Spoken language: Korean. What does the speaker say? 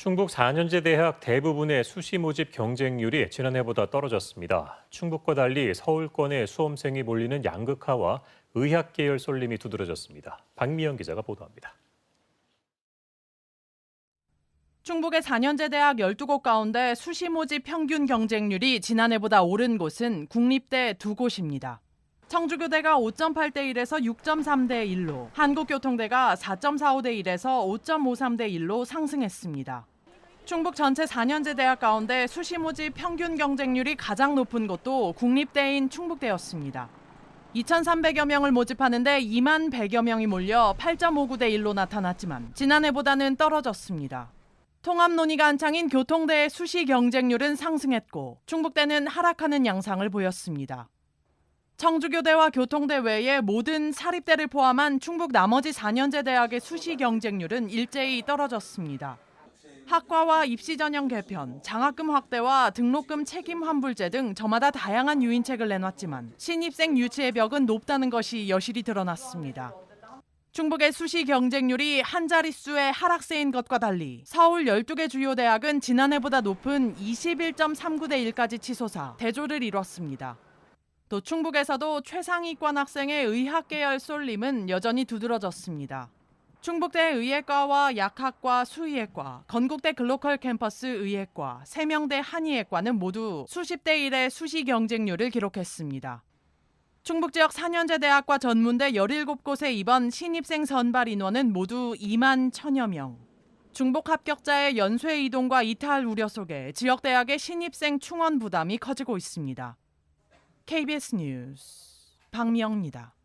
충북 4년제 대학 대부분의 수시 모집 경쟁률이 지난해보다 떨어졌습니다. 충북과 달리 서울권의 수험생이 몰리는 양극화와 의학 계열 쏠림이 두드러졌습니다. 박미영 기자가 보도합니다. 충북의 4년제 대학 12곳 가운데 수시 모집 평균 경쟁률이 지난해보다 오른 곳은 국립대 두 곳입니다. 청주교대가 5.8대 1에서 6.3대 1로, 한국교통대가 4.45대 1에서 5.53대 1로 상승했습니다. 충북 전체 4년제 대학 가운데 수시 모집 평균 경쟁률이 가장 높은 곳도 국립대인 충북대였습니다. 2,300여 명을 모집하는데 2만 100여 명이 몰려 8.59대 1로 나타났지만 지난해보다는 떨어졌습니다. 통합 논의가 한창인 교통대의 수시 경쟁률은 상승했고 충북대는 하락하는 양상을 보였습니다. 청주교대와 교통대 외에 모든 사립대를 포함한 충북 나머지 4년제 대학의 수시 경쟁률은 일제히 떨어졌습니다. 학과와 입시 전형 개편, 장학금 확대와 등록금 책임 환불제 등 저마다 다양한 유인책을 내놨지만 신입생 유치의 벽은 높다는 것이 여실히 드러났습니다. 충북의 수시 경쟁률이 한 자릿수의 하락세인 것과 달리 서울 12개 주요 대학은 지난해보다 높은 21.39대 1까지 치솟아 대조를 이뤘습니다. 또 충북에서도 최상위권 학생의 의학 계열 쏠림은 여전히 두드러졌습니다. 충북대 의예과와 약학과 수의예과, 건국대 글로컬 캠퍼스 의예과, 세명대 한의예과는 모두 수십 대 1의 수시 경쟁률을 기록했습니다. 충북 지역 4년제 대학과 전문대 17곳의 이번 신입생 선발 인원은 모두 2만 천여 명. 중복 합격자의 연쇄 이동과 이탈 우려 속에 지역 대학의 신입생 충원 부담이 커지고 있습니다. KBS 뉴스 박미영입니다.